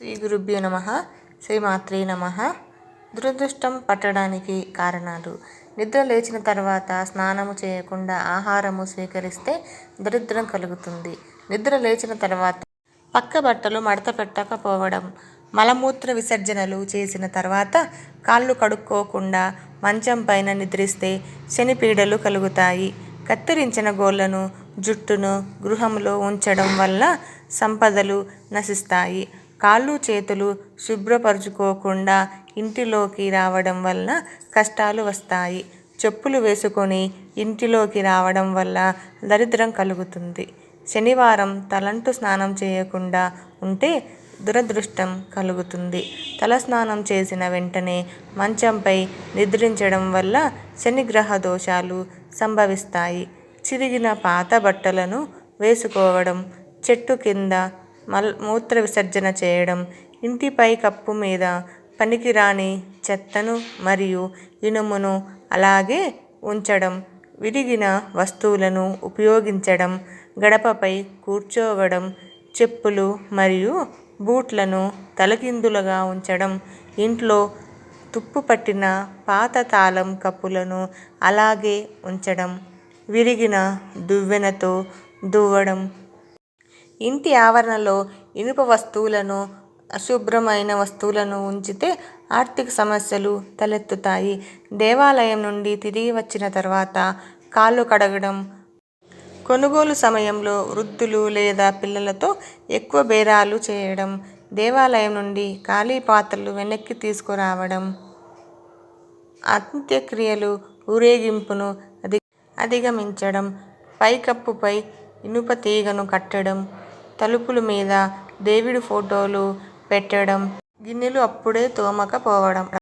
శ్రీ గురుభ్యో నమ. శ్రీమాత్రే నమ. దురదృష్టం పట్టడానికి కారణాలు. నిద్ర లేచిన తర్వాత స్నానము చేయకుండా ఆహారము స్వీకరిస్తే దరిద్రం కలుగుతుంది. నిద్ర లేచిన తర్వాత పక్క బట్టలు మడత పెట్టకపోవడం మలమూత్ర విసర్జనలు చేసిన తర్వాత కాళ్ళు కడుక్కోకుండా మంచం పైన నిద్రిస్తే శనిపీడలు కలుగుతాయి. కత్తిరించిన గోళ్ళను జుట్టును గృహంలో ఉంచడం వల్ల సంపదలు నశిస్తాయి. కాళ్ళు చేతులు శుభ్రపరచుకోకుండా ఇంటిలోకి రావడం వల్ల కష్టాలు వస్తాయి. చెప్పులు వేసుకొని ఇంటిలోకి రావడం వల్ల దరిద్రం కలుగుతుంది. శనివారం తలంటు స్నానం చేయకుండా ఉంటే దురదృష్టం కలుగుతుంది. తలస్నానం చేసిన వెంటనే మంచంపై నిద్రించడం వల్ల శనిగ్రహ దోషాలు సంభవిస్తాయి. చిరిగిన పాత బట్టలను వేసుకోవడం చెట్టు కింద మల్ మూత్ర విసర్జన చేయడం ఇంటిపై కప్పు మీద పనికిరాని చెత్తను మరియు ఇనుమును అలాగే ఉంచడం విరిగిన వస్తువులను ఉపయోగించడం గడపపై కూర్చోవడం చెప్పులు మరియు బూట్లను తలకిందులుగా ఉంచడం ఇంట్లో తుప్పు పట్టిన పాత తాళం కప్పులను అలాగే ఉంచడం విరిగిన దువ్వెనతో దువ్వడం ఇంటి ఆవరణలో ఇనుప వస్తువులను అశుభ్రమైన వస్తువులను ఉంచితే ఆర్థిక సమస్యలు తలెత్తుతాయి. దేవాలయం నుండి తిరిగి వచ్చిన తర్వాత కాళ్ళు కడగడం కొనుగోలు సమయంలో వృద్ధులు లేదా పిల్లలతో ఎక్కువ బేరాలు చేయడం దేవాలయం నుండి ఖాళీ పాత్రలు వెనక్కి తీసుకురావడం అంత్యక్రియలు ఊరేగింపును అధి అధిగమించడం పైకప్పుపై ఇనుప తీగను కట్టడం తలుపుల మీద దేవుడి ఫోటోలు పెట్టడం గిన్నెలు అప్పుడే తోమకపోవడం.